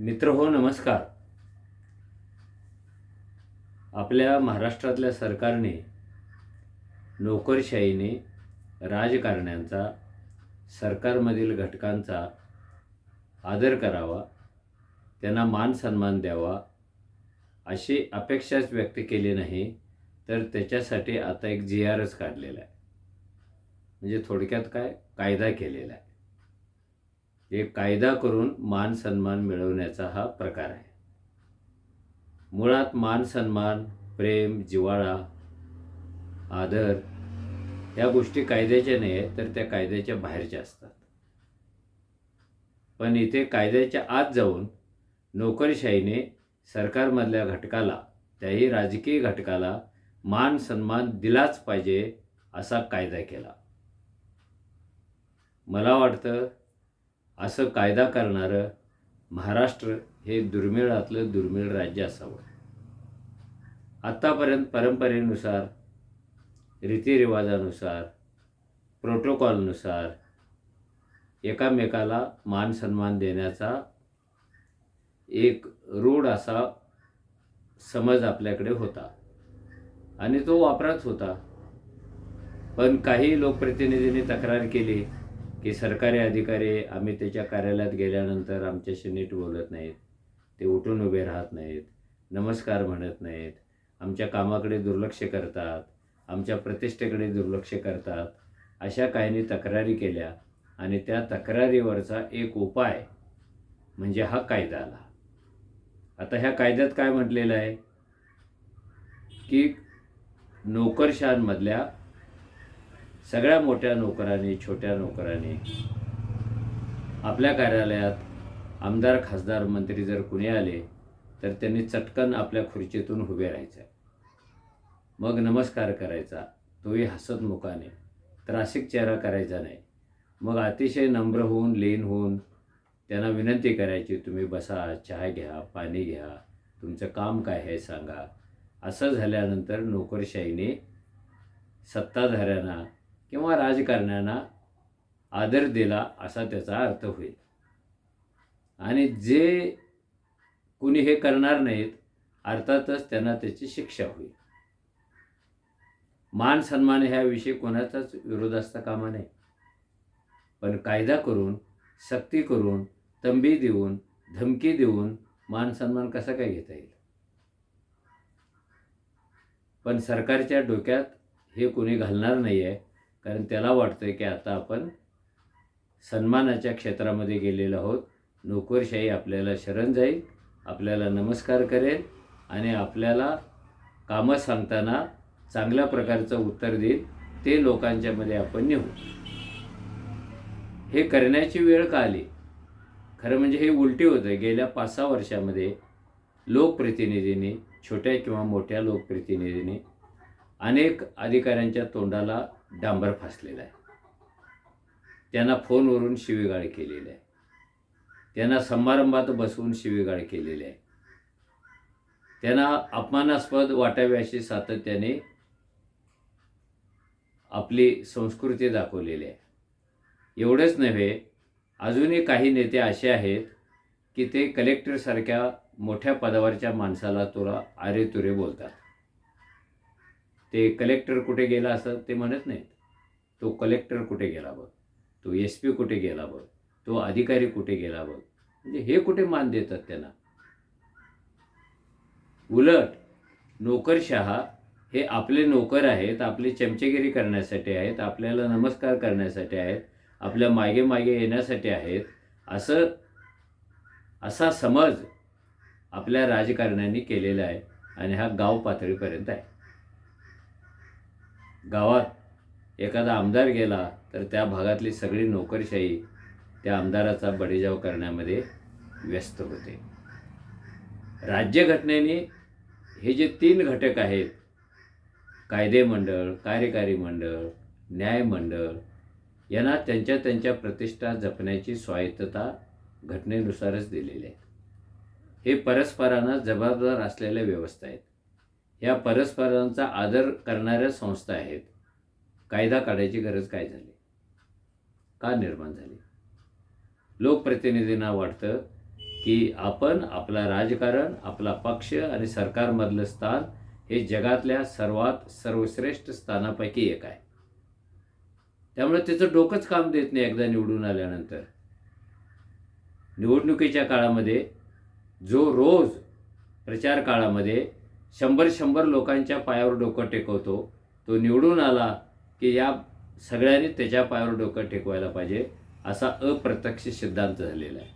मित्र हो नमस्कार. आपल्या महाराष्ट्रातल्या सरकारने नोकरशाहीने राजकारण्यांचा सरकारमधील घटकांचा आदर करावा त्यांना मान सन्मान द्यावा अशी अपेक्षाच व्यक्त केली नाही तर त्याच्यासाठी आता एक जी आरच काढलेला आहे. म्हणजे थोडक्यात काय? कायदा केलेला आहे. एक कायदा करून मान सन्मान मिळवण्याचा हा प्रकार आहे. मुळात मान सन्मान प्रेम जिव्हाळा आदर ह्या गोष्टी कायद्याच्या नाही आहेत तर त्या कायद्याच्या बाहेरच्या असतात. पण इथे कायद्याच्या आत जाऊन नोकरशाहीने सरकारमधल्या घटकाला त्याही राजकीय घटकाला मान सन्मान दिलाच पाहिजे असा कायदा केला. मला वाटतं असं कायदा करणारं महाराष्ट्र हे दुर्मिळातलं दुर्मिळ राज्य असावं. आत्तापर्यंत परंपरेनुसार रीतिरिवाजानुसार प्रोटोकॉलनुसार एकामेकाला मान सन्मान देण्याचा एक रूढ असा समज आपल्याकडे होता आणि तो वापराच होता. पण काही लोकप्रतिनिधींनी तक्रार केली की सरकारी अधिकारी आम्ही त्याच्या कार्यालयात गेल्यानंतर आमच्याशी नीट बोलत नाहीत ते उठून उभे राहत नाहीत नमस्कार म्हणत नाहीत आमच्या कामाकडे दुर्लक्ष करतात आमच्या प्रतिष्ठेकडे दुर्लक्ष करतात अशा काहींनी तक्रारी केल्या आणि त्या तक्रारीवरचा एक उपाय म्हणजे हा कायदा आला. आता ह्या कायद्यात काय म्हटलेलं आहे? की नोकरशांमधल्या सगळ्या मोठ्या नोकरांनी छोट्या नोकरांनी आपल्या कार्यालयात आमदार खासदार मंत्री जर कुणी आले तर त्यांनी चटकन आपल्या खुर्चीतून उभे राहायचं. मग नमस्कार करायचा. तोही हसत मुखाने. त्रासिक चेहरा करायचा नाही. मग अतिशय नम्र होऊन लीन होऊन त्यांना विनंती करायची तुम्ही बसा चहा घ्या पाणी घ्या तुमचं काम काय आहे सांगा. असं झाल्यानंतर नोकरशाहीने सत्ताधाऱ्यांना किंवा राजकारण्यांना आदर दिला असा त्याचा अर्थ होईल. आणि जे कुणी हे करणार नाहीत अर्थातच त्यांना त्याची शिक्षा होईल. मान सन्मान ह्याविषयी कोणाचाच विरोध असता कामा नये पण कायदा करून सक्ती करून तंबी देऊन धमकी देऊन मान सन्मान कसा काय घेता येईल? पण सरकारच्या डोक्यात हे कोणी घालणार नाही आहे कारण त्याला वाटतं आहे की आता आपण सन्मानाच्या क्षेत्रामध्ये गेलेलो आहोत. नोकरशाही आपल्याला शरण जाईल आपल्याला नमस्कार करेल आणि आपल्याला कामं सांगताना चांगल्या प्रकारचं उत्तर देईल ते लोकांच्यामध्ये आपण नेऊ. हे करण्याची वेळ का आली? खरं म्हणजे हे उलटी होतं गेल्या पाच सहा वर्षामध्ये लोकप्रतिनिधींनी छोट्या किंवा मोठ्या लोकप्रतिनिधींनी अनेक अधिकाऱ्यांच्या तोंडाला डांबर फासलेला आहे. त्यांना फोनवरून शिवीगाळ केलेली आहे. त्यांना समारंभात बसवून शिवीगाळ केलेली आहे. त्यांना अपमानास्पद वाटावे अशी सातत्याने आपली संस्कृती दाखवलेली आहे. एवढंच नव्हे अजूनही काही नेते असे आहेत की ते कलेक्टरसारख्या मोठ्या पदावरच्या माणसाला तुला आरे तुरे बोलतात. ते कलेक्टर कुठे गेला असं ते म्हणत नाहीत. तो कलेक्टर कुठे गेला बघ. तो एस पी कुठे गेला बघ. तो अधिकारी कुठे गेला बघ. म्हणजे हे कुठे मान देतात त्यांना? उलट नोकरशहा हे आपले नोकर आहेत आपली चमचेगिरी करण्यासाठी आहेत आपल्याला नमस्कार करण्यासाठी आहेत आपल्या मागे मागे येण्यासाठी आहेत असं असा समज आपल्या राजकारण्यांनी केलेला आहे आणि हा गाव पातळीपर्यंत आहे. गावात एखादा आमदार गेला तर त्या भागातली सगळी नोकरशाही त्या आमदाराचा बडेजाव करण्यामध्ये व्यस्त होते. राज्यघटनेने हे जे तीन घटक आहेत कायदे मंडळ कार्यकारी मंडळ न्यायमंडळ यांना त्यांच्या त्यांच्या प्रतिष्ठा जपण्याची स्वायत्तता घटनेनुसारच दिलेली आहे. हे परस्परांना जबाबदार असलेल्या व्यवस्था आहेत. ह्या परस्परांचा आदर करणाऱ्या संस्था आहेत. कायदा काढायची गरज काय झाली? का निर्माण झाली? लोकप्रतिनिधींना वाटतं की आपण आपला राजकारण आपला पक्ष आणि सरकारमधलं स्थान हे जगातल्या सर्वात सर्वश्रेष्ठ स्थानापैकी एक आहे. त्यामुळे त्याचं डोकंच काम देत नाही एकदा निवडून आल्यानंतर. निवडणुकीच्या काळामध्ये जो रोज प्रचार काळामध्ये शंभर शंभर लोकांच्या पायावर डोकं टेकवतो. तो निवडून आला की या सगळ्यांनी त्याच्या पायावर डोकं टेकवायला पाहिजे असा अप्रत्यक्ष सिद्धांत झालेला आहे.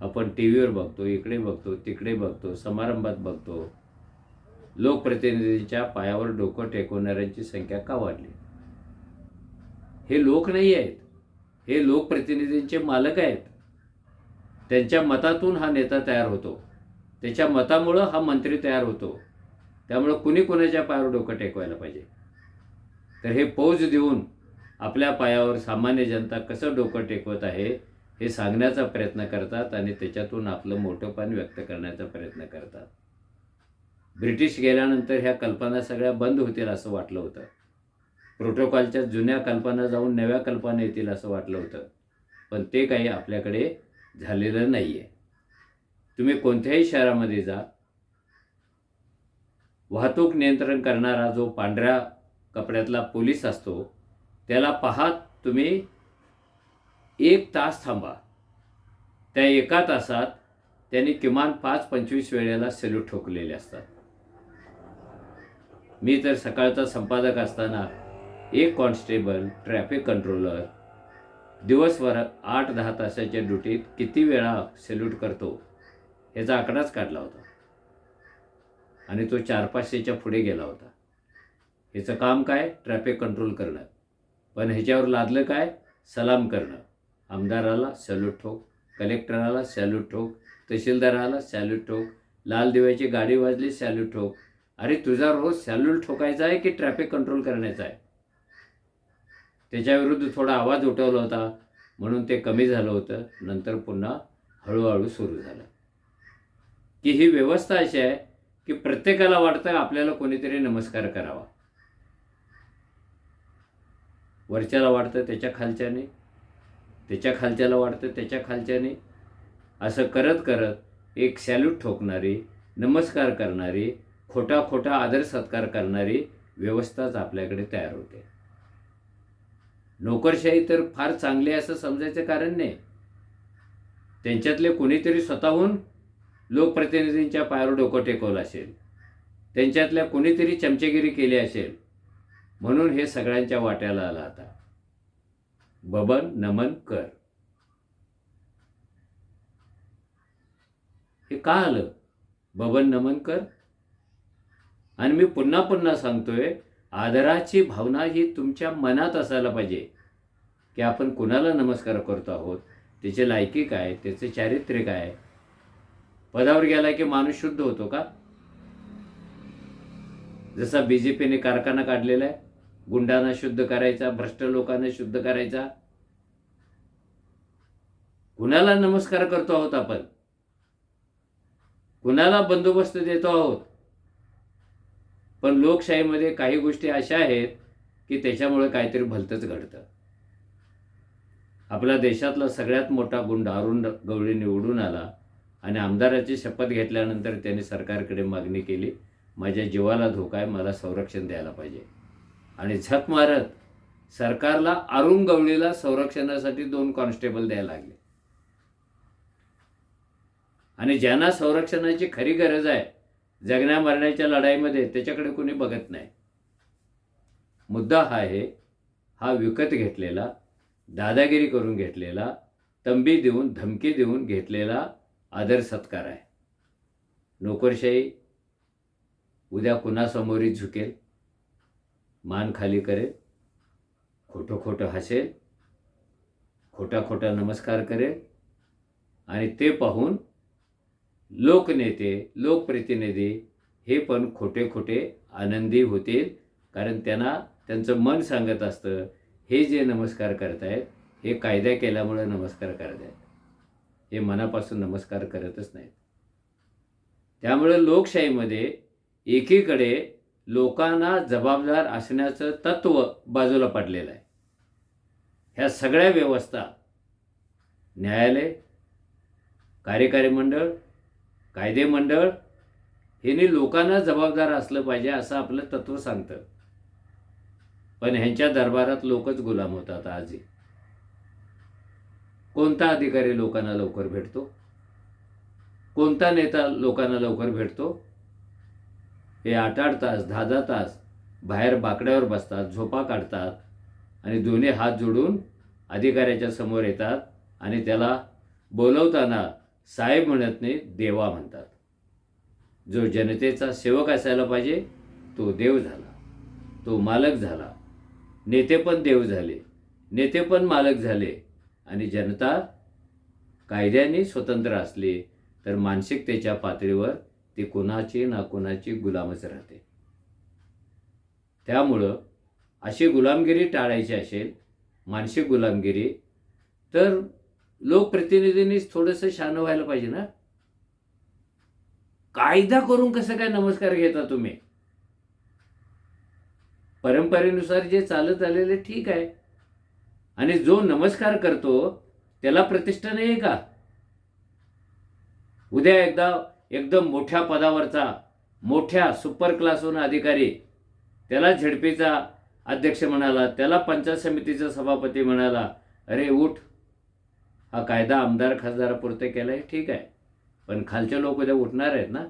आपण टी व्हीवर बघतो इकडे बघतो तिकडे बघतो समारंभात बघतो. लोकप्रतिनिधींच्या पायावर डोकं टेकवणाऱ्यांची संख्या का वाढली? हे लोक नाही आहेत. हे लोकप्रतिनिधींचे मालक आहेत. त्यांच्या मतातून हा नेता तयार होतो. त्याच्या मतामुळं हा मंत्री तयार होतो. त्यामुळं कुणी कुणाच्या पायावर डोकं टेकवायला पाहिजे? तर हे पौज देऊन आपल्या पायावर सामान्य जनता कसं डोकं टेकवत आहे हे सांगण्याचा प्रयत्न करतात आणि त्याच्यातून आपलं मोठंपण व्यक्त करण्याचा प्रयत्न करतात. ब्रिटिश गेल्यानंतर ह्या कल्पना सगळ्या बंद होतील असं वाटलं होतं. प्रोटोकॉलच्या जुन्या कल्पना जाऊन नव्या कल्पना येतील असं वाटलं होतं. पण ते काही आपल्याकडे झालेलं नाही आहे तुम्ही कोणत्याही शहरामध्ये जा. वाहतूक नियंत्रण करणारा जो पांढऱ्या कपड्यातला पोलीस असतो त्याला पाहात तुम्ही एक तास थांबा. त्या एका तासात त्यांनी किमान पाच पंचवीस वेळेला सेल्यूट ठोकलेले असतात. मी तर सकाळचा संपादक असताना एक कॉन्स्टेबल ट्रॅफिक कंट्रोलर दिवसभरात आठ दहा तासाच्या ड्युटीत किती वेळा सेल्यूट करतो ह्याचा आकडाच काढला होता. आणि तो चार पाचशेच्या पुढे गेला होता. ह्याचं काम काय? ट्रॅफिक कंट्रोल करणं. पण ह्याच्यावर लादलं काय? सलाम करणं. आमदाराला सॅल्यूट ठोक कलेक्टराला सॅल्यूट ठोक तहसीलदाराला सॅल्यूट ठोक लाल दिव्याची गाडी वाजली सॅल्यूट ठोक. अरे तुझा रोज सॅल्यूट ठोकायचा आहे की ट्रॅफिक कंट्रोल करण्याचा आहे? त्याच्याविरुद्ध थोडा आवाज उठवला होता. म्हणून ते कमी झालं होतं. नंतर पुन्हा हळूहळू सुरू झालं. की ही व्यवस्था अशी आहे की प्रत्येकाला वाटतं आपल्याला कोणीतरी नमस्कार करावा. वरच्याला वाटतं त्याच्या खालच्याने त्याच्या खालच्याला वाटतं त्याच्या खालच्याने. असं करत करत एक सॅल्यूट ठोकणारी नमस्कार करणारी खोटा खोटा आदर सत्कार करणारी व्यवस्थाच आपल्याकडे तयार होते. नोकरशाही तर फार चांगली आहे असं समजायचं कारण नाही. त्यांच्यातले कोणीतरी स्वतःहून लोकप्रतिनिधींच्या पायावर डोकं टेकवलं असेल. त्यांच्यातल्या कोणीतरी चमचेगिरी केली असेल. म्हणून हे सगळ्यांच्या वाट्याला आलं आता. बबन नमन कर. हे का आलं? बबन नमन कर? आणि मी पुन्हा पुन्हा सांगतोय आदराची भावना ही तुमच्या मनात असायला पाहिजे. की आपण कुणाला नमस्कार करतो आहोत? त्याचे लायकी काय? त्याचे चारित्र्य काय? पदावर गेला की माणूस शुद्ध होतो का? जसा बी जे पीने कारखाना काढलेला आहे गुंडांना शुद्ध करायचा भ्रष्ट लोकांना शुद्ध करायचा. कुणाला नमस्कार करतो आहोत आपण? कुणाला बंदोबस्त देतो आहोत? पण लोकशाहीमध्ये काही गोष्टी अशा आहेत की त्याच्यामुळे काहीतरी भलतंच घडतं. आपल्या देशातला सगळ्यात मोठा गुंड अरुण गवळी निवडून आला. आणि आमदाराची शपथ घेतल्यानंतर त्यांनी सरकारकडे मागणी केली माझ्या जीवाला धोका आहे मला संरक्षण द्यायला पाहिजे. आणि झक मारत सरकारला अरुण गवळीला संरक्षणासाठी दोन कॉन्स्टेबल द्यायला लागले. आणि ज्यांना संरक्षणाची खरी गरज आहे जगण्या मरण्याच्या लढाईमध्ये त्याच्याकडे कोणी बघत नाही. मुद्दा हा आहे हा विकत घेतलेला दादागिरी करून घेतलेला तंबी देऊन धमकी देऊन घेतलेला आदर सत्कार आहे. नोकरशाही उद्या कुणासमोरही झुकेल मान खाली करेल खोटं खोटं हसेल खोटा खोटा नमस्कार करेल आणि ते पाहून लोकनेते लोकप्रतिनिधी हे पण खोटे खोटे आनंदी होतील कारण त्यांना त्यांचं मन सांगत असतं हे जे नमस्कार करतायत हे कायदा केल्यामुळे नमस्कार करत आहेत हे मनापासून नमस्कार करतच नाहीत. त्यामुळे लोकशाहीमध्ये एकीकडे लोकांना जबाबदार असण्याचं तत्त्व बाजूला पडलेलं आहे. ह्या सगळ्या व्यवस्था न्यायालय कार्यकारी मंडळ कायदे मंडळ ह्यांनी लोकांना जबाबदार असलं पाहिजे असं आपलं तत्व सांगतं. पण ह्यांच्या दरबारात लोकच गुलाम होतात आजही. कोणता अधिकारी लोकांना लवकर भेटतो? कोणता नेता लोकांना लवकर भेटतो? हे आठ आठ तास दहा दहा तास बाहेर बाकड्यावर बसतात झोपा काढतात आणि दोन्ही हात जोडून अधिकाऱ्याच्या समोर येतात आणि त्याला बोलवताना साहेब म्हणत नाही देवा म्हणतात. जो जनतेचा सेवक असायला पाहिजे तो देव झाला. तो मालक झाला. नेते पण देव झाले. नेते पण मालक झाले. आणि जनता कायद्याने स्वतंत्र असली तर मानसिकतेच्या पातळीवर ती कोणाची ना कोणाची गुलामच राहते. त्यामुळं अशी गुलामगिरी टाळायची असेल मानसिक गुलामगिरी तर लोकप्रतिनिधींनीच थोडंसं शान व्हायला पाहिजे ना. कायदा करून कसं काय नमस्कार घेता तुम्ही? परंपरेनुसार जे चालत आलेले ठीक आहे आणि जो नमस्कार करतो त्याला प्रतिष्ठा नाही का? उद्या एकदा एकदम मोठ्या पदावरचा मोठ्या सुपर क्लासहून अधिकारी त्याला झेडपीचा अध्यक्ष म्हणाला त्याला पंचायत समितीचा सभापती म्हणाला अरे उठ. हा कायदा आमदार खासदारापुरते केला आहे ठीक आहे. पण खालचे लोक उद्या उठणार आहेत ना.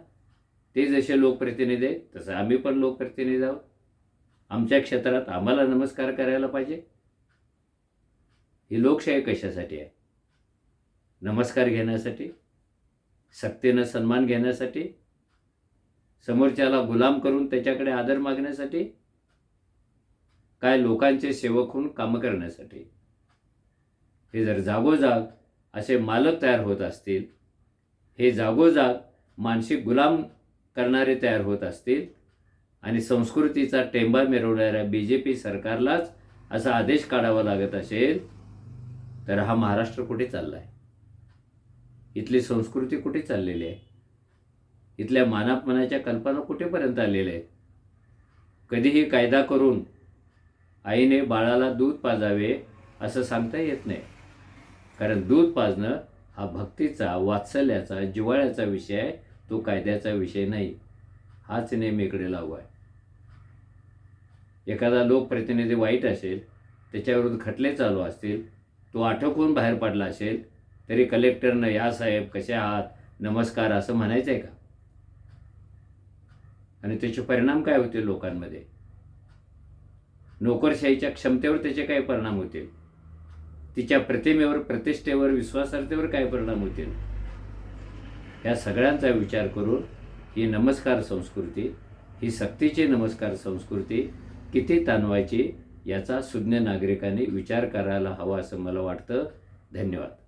ते जसे लोकप्रतिनिधी आहेत तसं आम्ही पण लोकप्रतिनिधी आहोत. आमच्या क्षेत्रात आम्हाला नमस्कार करायला पाहिजे. ही लोकशाही कशासाठी आहे? नमस्कार घेण्यासाठी? सक्तीनं सन्मान घेण्यासाठी? समोरच्याला गुलाम करून त्याच्याकडे आदर मागण्यासाठी? काय लोकांचे सेवक होऊन कामं करण्यासाठी? हे जर जागोजाग असे मालक तयार होत असतील हे जागोजाग मानसिक गुलाम करणारे तयार होत असतील आणि संस्कृतीचा टेंबा मिरवणाऱ्या बी जे पी सरकारलाच असा आदेश काढावा लागत असेल तर हा महाराष्ट्र कुठे चालला आहे इथली संस्कृती कुठे चाललेली आहे? इथल्या मानापमानाच्या कल्पना कुठेपर्यंत आलेल्या आहेत? कधीही कायदा करून आईने बाळाला दूध पाजावे असं सांगता येत नाही. कारण दूध पाजणं हा भक्तीचा वात्सल्याचा जिव्हाळ्याचा विषय आहे. तो कायद्याचा विषय नाही. हाच नेहमी इकडे लागू आहे. एखादा लोकप्रतिनिधी वाईट असेल त्याच्याविरुद्ध खटले चालू असतील तो आटोकून बाहेर पडला असेल तरी कलेक्टरनं या साहेब कसे आहात नमस्कार असं म्हणायचं आहे का? आणि त्याचे परिणाम काय होतील लोकांमध्ये? नोकरशाहीच्या क्षमतेवर त्याचे काय परिणाम होतील? तिच्या प्रतिमेवर प्रतिष्ठेवर विश्वासार्हतेवर काय परिणाम होतील? या सगळ्यांचा विचार करून ही नमस्कार संस्कृती ही सक्तीची नमस्कार संस्कृती किती ताणवायची याचा सुज्ञ नागरिकांनी विचार करायला हवा असं मला वाटतं. धन्यवाद.